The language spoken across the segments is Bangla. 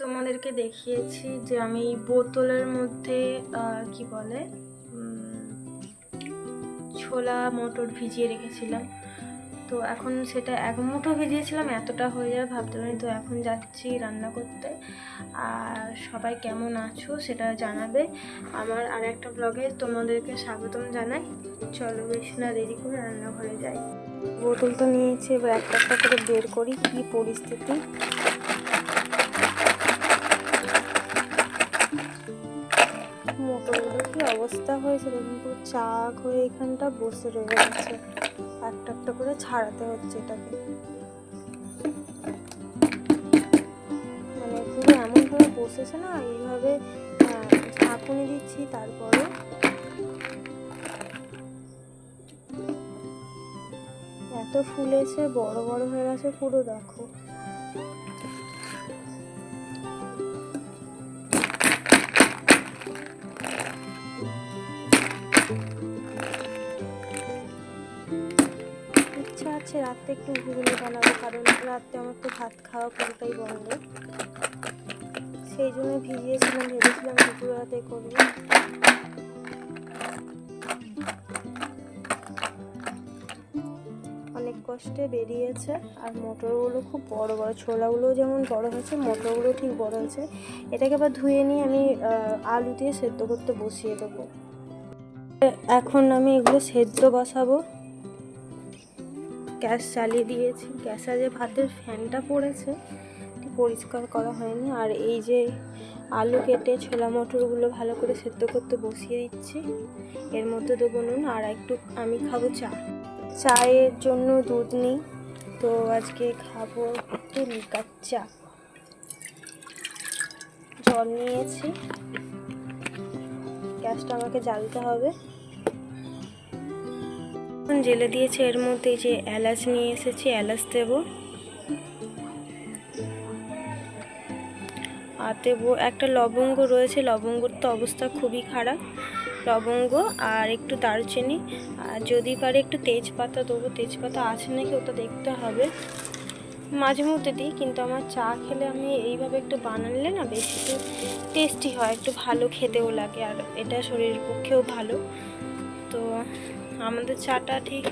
তোমাদেরকে দেখিয়েছি যে আমি বোতলের মধ্যে কি বলে ছোলা মটর ভিজিয়ে রেখেছিলাম। তো এখন সেটা এক মুঠো ভিজিয়েছিলাম, এতটা হয়ে যাবে ভাবতে পারি তো এখন যাচ্ছি রান্না করতে। আর সবাই কেমন আছো সেটা জানাবে। আমার আর একটা ব্লগে তোমাদেরকে স্বাগতম জানাই। চলো বেশি না দেরি করে রান্নাঘরে যাই। বোতলটা নিয়েছি, এবার একটা একটা করে বের করি, কি পরিস্থিতি। অবস্থা হয়েছে দেখুন, পুরো চাক হয়ে এখানটা বসে রয়ে গেছে একটা একটা করে ছাড়াতে হচ্ছে এটাকে। মানে পুরো এমনভাবে বসেছে না, এইভাবে ঝাঁকুনি দিচ্ছি, তারপরে এত ফুলেছে, বড় বড় হয়ে গেছে, পুরো দেখো। রাতে একটু ঘুগনি বানাবো, কারণ রাতে আমার তো ভাত খাওয়া পুরোটাই বন্ধ। সেই জন্য ভিজিয়েছিলাম, ভেবেছিলাম দুপুর রাতে করব। অনেক কষ্টে বেরিয়েছে, আর মোটরগুলো খুব বড় বড় ছোলাগুলো যেমন বড় হয়েছে মোটরগুলো ঠিক বড় হয়েছে। এটাকে আবার ধুয়ে নিয়ে আমি আলু দিয়ে সেদ্ধ করতে বসিয়ে দেবো। এখন আমি এগুলো সেদ্ধ বসাবো। গ্যাস চালিয়ে দিয়েছি। গ্যাসে যে ভাতের ফ্যানটা পড়েছে পরিষ্কার করা হয়নি। আর এই যে আলু কেটে ছোলা মটরগুলো ভালো করে সেদ্ধ করতে বসিয়ে দিচ্ছি। এর মধ্যে দেবো নুন আর একটু আমি খাব চা। চায়ের জন্য দুধ নিই, তো আজকে খাব একটু লিকার চা। জল নিয়েছি। গ্যাসটা আমাকে জ্বালতে হবে। জেলে দিয়েছে এর মধ্যে যে এলাচ নিয়ে এসেছি, এলাচ দেবো। আর দেবো একটা লবঙ্গ রয়েছে, লবঙ্গর তো অবস্থা খুবই খারাপ। লবঙ্গ আর একটু দারচিনি, আর যদি পারে একটু তেজপাতা দেবো। তেজপাতা আছে নাকি ওটা দেখতে হবে। মাঝে মধ্যে দিই, কিন্তু আমার চা খেলে আমি এইভাবে একটু বানালে না বেশি টেস্টি হয়, একটু ভালো খেতেও লাগে। আর এটা শরীরের পক্ষেও ভালো। তো আমাদের চাটা ঠিক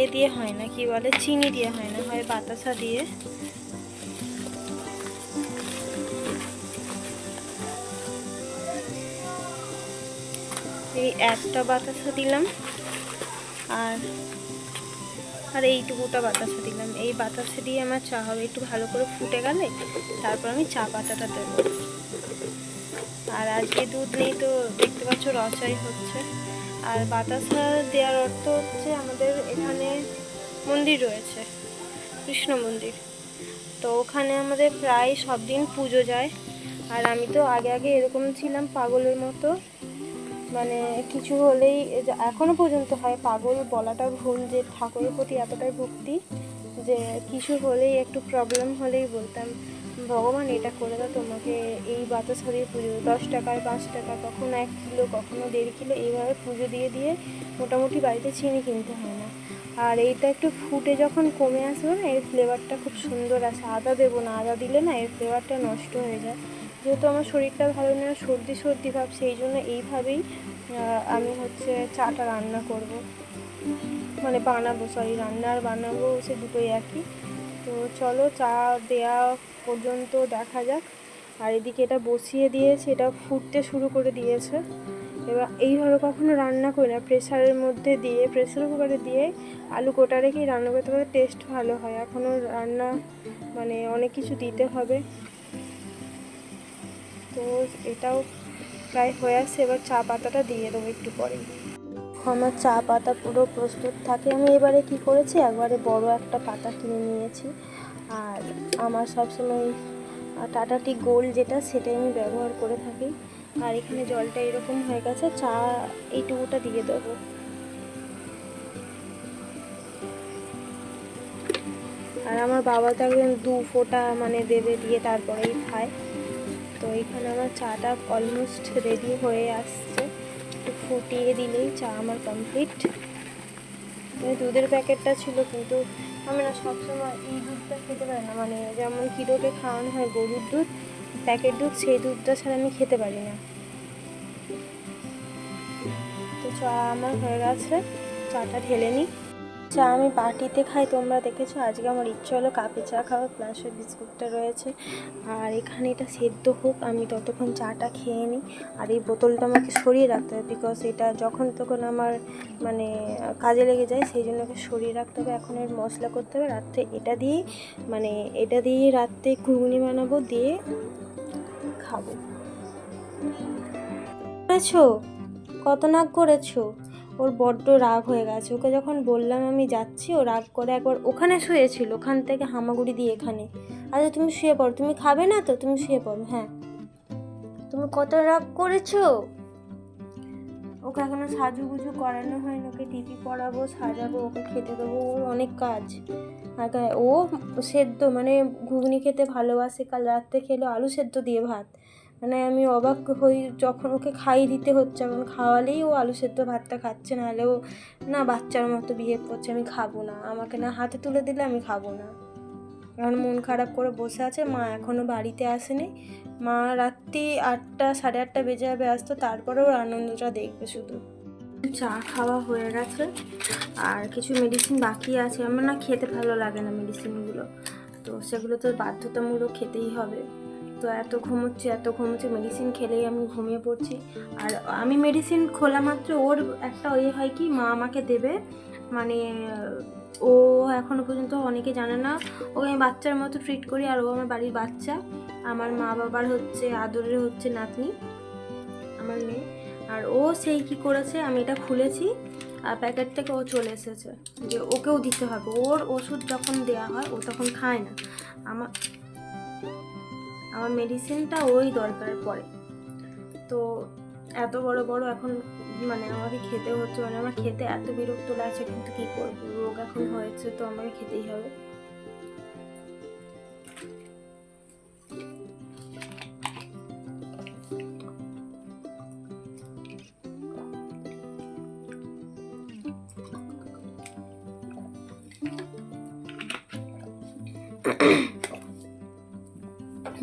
এ দিয়ে হয় না, কি বলে, চিনি দিয়ে হয় না, হয় বাতাসা দিয়ে। এই একটা বাতাসা দিলাম, আর আর এইটুকুটা বাতাসা দিলাম। এই বাতাসা দিয়ে আমার চা হবে, একটু ভালো করে ফুটে গেলে তারপর আমি চা পাতাটা দেবো। আর আজকে দুধ নেই তো, দেখতে পাচ্ছ রচাই হচ্ছে। আর বাতাসা দেওয়ার অর্থ হচ্ছে আমাদের এখানে মন্দির রয়েছে, কৃষ্ণ মন্দির। তো ওখানে আমাদের প্রায় সব দিন পুজো যায়। আর আমি তো আগে আগে এরকম ছিলাম পাগলের মতো। মানে কিছু হলেই এ যে, এখনও পর্যন্ত হয় পাগল বলাটা ভুল যে ঠাকুরের প্রতি এতটাই ভক্তি যে কিছু হলেই, একটু প্রবলেম হলেই বলতাম। ভগবান, এটা করে দাও তোমাকে। এই বাতাসা দিয়ে পুজো দশ টাকায় পাঁচ টাকা, কখনো এক কিলো, কখনো দেড় কিলো, এইভাবে পুজো দিয়ে দিয়ে মোটামুটি বাড়িতে চিনি কিনতে হয় না। আর এইটা একটু ফুটে যখন কমে আসবে না, এর ফ্লেভারটা খুব সুন্দর আসে। আদা দেবো না, আদা দিলে না এর ফ্লেভারটা নষ্ট হয়ে যায়। যেহেতু আমার শরীরটা ভালো না, সর্দি সর্দি ভাব, সেই জন্য এইভাবেই আমি হচ্ছে চাটা রান্না করব। মানে বানাবো সরি রান্না আর বানাবো সে দুটোই একই। তো চলো চা দেয়া পর্যন্ত দেখা যাক। আর এদিকে এটা বসিয়ে দিয়েছে, এটা ফুটতে শুরু করে দিয়েছে। এবার এইভাবে কখনো রান্না করি না প্রেশারের মধ্যে দিয়ে প্রেশার কুকারে দিয়ে আলু কোটা রেখেই রান্না করতে পারে টেস্ট ভালো হয়। এখনও রান্না মানে অনেক কিছু দিতে হবে। তো এটাও প্রায় হয়ে আসছে, এবার চা পাতাটা দিয়ে দেবো একটু পরে আমার চা পাতা পুরো প্রস্তুত থাকে। আমি এবারে কি করেছি? একবারে বড় একটা পাতা কিনে নিয়েছি। আর আমার সবসময় টাটা টি গোল্ড যেটা, সেটাই আমি ব্যবহার করে থাকি। আর এখানে জলটা এরকম হয়ে গেছে, চা এইটুকুটা দিয়ে দেবো। আর আমার বাবা তো একদম দু ফোঁটা মানে দেবে দিয়ে তারপরেই খায়। তো এখানে আমার চাটা অলমোস্ট রেডি হয়ে আসছে। ফুটিয়ে দিলেই চা আমার কমপ্লিট দুধের প্যাকেটটা ছিল, কিন্তু আমি না সবসময় এই দুধটা খেতে পারি না। মানে যেমন কিরোকে খাওয়ানো হয় গরুর দুধ, প্যাকেট দুধ, সেই দুধটা ছাড়া আমি খেতে পারি না। তো চা আমার হয়ে গেছে। চাটা ঢেলে নিই। চা আমি বাটিতে খাই, তোমরা দেখেছ আজকে আমার ইচ্ছে হলো কাপে চা খাওয়া প্লাস ওই বিস্কুটটা রয়েছে। আর এখানে এটা সেদ্ধ হোক, আমি ততক্ষণ চাটা খেয়ে নিই। আর এই বোতলটা আমাকে সরিয়ে রাখতে হবে বিকজ এটা যখন তখন আমার মানে কাজে লেগে যায়, সেই জন্য ওকে সরিয়ে রাখতে হবে। এখন এর মশলা করতে হবে, রাত্রে এটা দিয়েই মানে এটা দিয়ে রাত্রে ঘুগনি বানাবো, দিয়ে খাব। করেছ? কত নাক করেছ? ওর বড্ড রাগ হয়ে গেছে। ওকে যখন বললাম আমি যাচ্ছি, ও রাগ করে একবার ওখানে শুয়েছিল, ওখান থেকে হামাগুড়ি দিয়ে এখানে। আচ্ছা তুমি শুয়ে পড়ো। তুমি খাবে না তো? তুমি শুয়ে পড়ো হ্যাঁ। তুমি কত রাগ করেছ? ওকে এখনও সাজুগুজু করানো হয়নি। ওকে টিভি পড়াবো, সাজাবো, ওকে খেতে দেবো। ওর অনেক কাজ। ও সেদ্ধ মানে ঘুগনি খেতে ভালোবাসে। কাল রাত্রে খেলো আলু সেদ্ধ দিয়ে ভাত। মানে আমি অবাক হই যখন ওকে খাইয়ে দিতে হচ্ছে। এখন খাওয়ালেই ও আলু সেদ্ধ ভাতটা খাচ্ছে না হলেও না বাচ্চার মতো বিহেভ করছে, আমি খাব না। আমাকে না হাতে তুলে দিলে আমি খাব না। এখন মন খারাপ করে বসে আছে, মা এখনও বাড়িতে আসেনি। মা রাত্রি আটটা, সাড়ে আটটা বেজে যাবে আসতো তারপরে ওর আনন্দটা দেখবে শুধু। চা খাওয়া হয়ে গেছে, আর কিছু মেডিসিন বাকি আছে। আমার না খেতে ভালো লাগে না মেডিসিনগুলো তো সেগুলো তো বাধ্যতামূলক খেতেই হবে। তো এত ঘুমোচ্ছি এত ঘুমোচ্ছি। মেডিসিন খেলেই আমি ঘুমিয়ে পড়ছি। আর আমি মেডিসিন খোলা মাত্র ওর একটা ওই হয় কি, মা আমাকে দেবে। মানে ও এখনও পর্যন্ত অনেকে জানে না। ওকে আমি বাচ্চার মতো ট্রিট করি আর ও আমার বাড়ির বাচ্চা। আমার মা বাবার হচ্ছে, আদরের হচ্ছে নাতনি, আমার মেয়ে। আর ও সেই কি করেছে, আমি এটা খুলেছি আর প্যাকেট থেকে ও চলে এসেছে। যে ওকেও দিতে হবে। ওর ওষুধ যখন দেওয়া হয়, ও তখন খায় না। আমার আমার মেডিসিনটা ওই দরকার পড়ে তো এত বড় বড় এখন মানে আমাকে খেতে হচ্ছে মানে আমার খেতে এত বিরক্ত লাগছে, কিন্তু কী করব? রোগ এখন হয়েছে, তো আমাকে খেতেই হবে।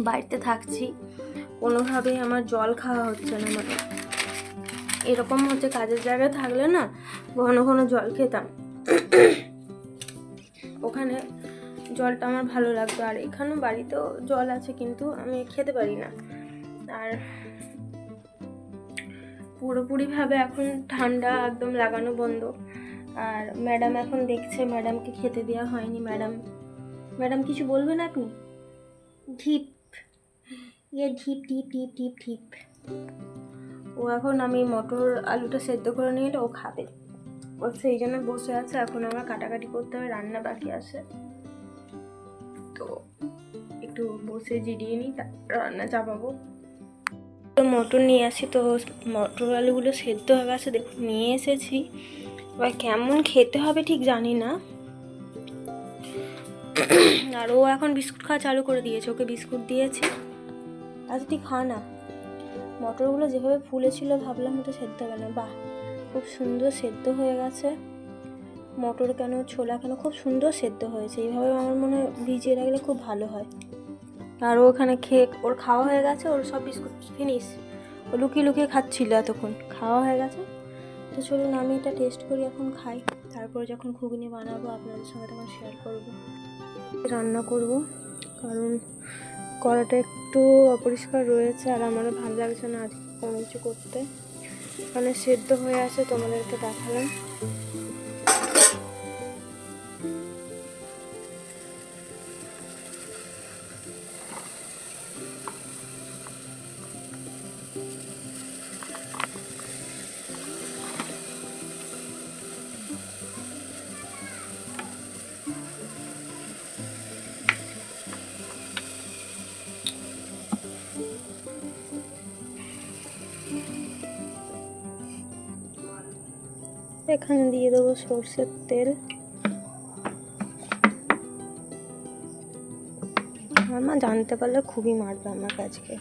বাড়িতে থাকছি। কোনোভাবেই আমার জল খাওয়া হচ্ছে না মানে। এরকম হচ্ছে কাজের জায়গায় থাকলে না ঘন ঘন জল খেতাম। ওখানে জলটা আমার ভালো লাগতো। আর এখানেও বাড়িতেও জল আছে কিন্তু আমি খেতে পারি না। আর পুরোপুরিভাবে এখন ঠান্ডা একদম লাগানো বন্ধ। আর ম্যাডাম এখন দেখছে, ম্যাডামকে খেতে দেওয়া হয়নি। ম্যাডাম ম্যাডাম কিছু বলবেন আপনি? ঢিপ। ইয়ে ঢিপ ঢিপ ঢিপ ঢিপ ঢিপ। ও এখন আমি মটর আলুটা সেদ্ধ করে নিয়ে এলে ও খাবে। ও সেই জন্য বসে আছে, এখন আমার কাটাকাটি করতে হবে, রান্না বাকি আছে। তো একটু বসে জিরিয়ে নিই তারপর রান্না চাপাবো। তো মটর নিয়ে আসি, তো মটর আলুগুলো সেদ্ধ হয়ে গেছে, দেখুন, নিয়ে এসেছি। এবার কেমন খেতে হবে ঠিক জানি না। আর ও এখন বিস্কুট খাওয়া চালু করে দিয়েছে, ওকে বিস্কুট দিয়েছি। আচ্ছা তুই খা না। মটরগুলো যেভাবে ফুলেছিল ভাবলাম হয়তো সেদ্ধ হবে না। বাহ, খুব সুন্দর সেদ্ধ হয়ে গেছে। মটর কেন, ছোলা কেন খুব সুন্দর সেদ্ধ হয়েছে। এইভাবে আমার মনে হয় ভিজিয়ে রাখলে খুব ভালো হয়। আর ওখানে খেয়ে, ওর খাওয়া হয়ে গেছে, ওর সব বিস্কুট, ফিনিশ। ও লুকিয়ে লুকিয়ে খাচ্ছিল এতক্ষণ। খাওয়া হয়ে গেছে। তো চলুন, আমি এটা টেস্ট করি, এখন খাই। তারপরে যখন ঘুগনি বানাবো, আপনাদের সঙ্গে তখন শেয়ার করব। রান্না করব, কারণ কড়াটা একটু অপরিষ্কার রয়েছে আর আমারও ভালো লাগছে না আজকে কোনো কিছু করতে। মানে সেদ্ধ হয়ে আছে, তোমাদেরকে দেখালাম। এখানে দিয়ে দেবো সর্ষের তেল। আমার মা জানতে পারলে খুবই মারবে আমাকে আজকে।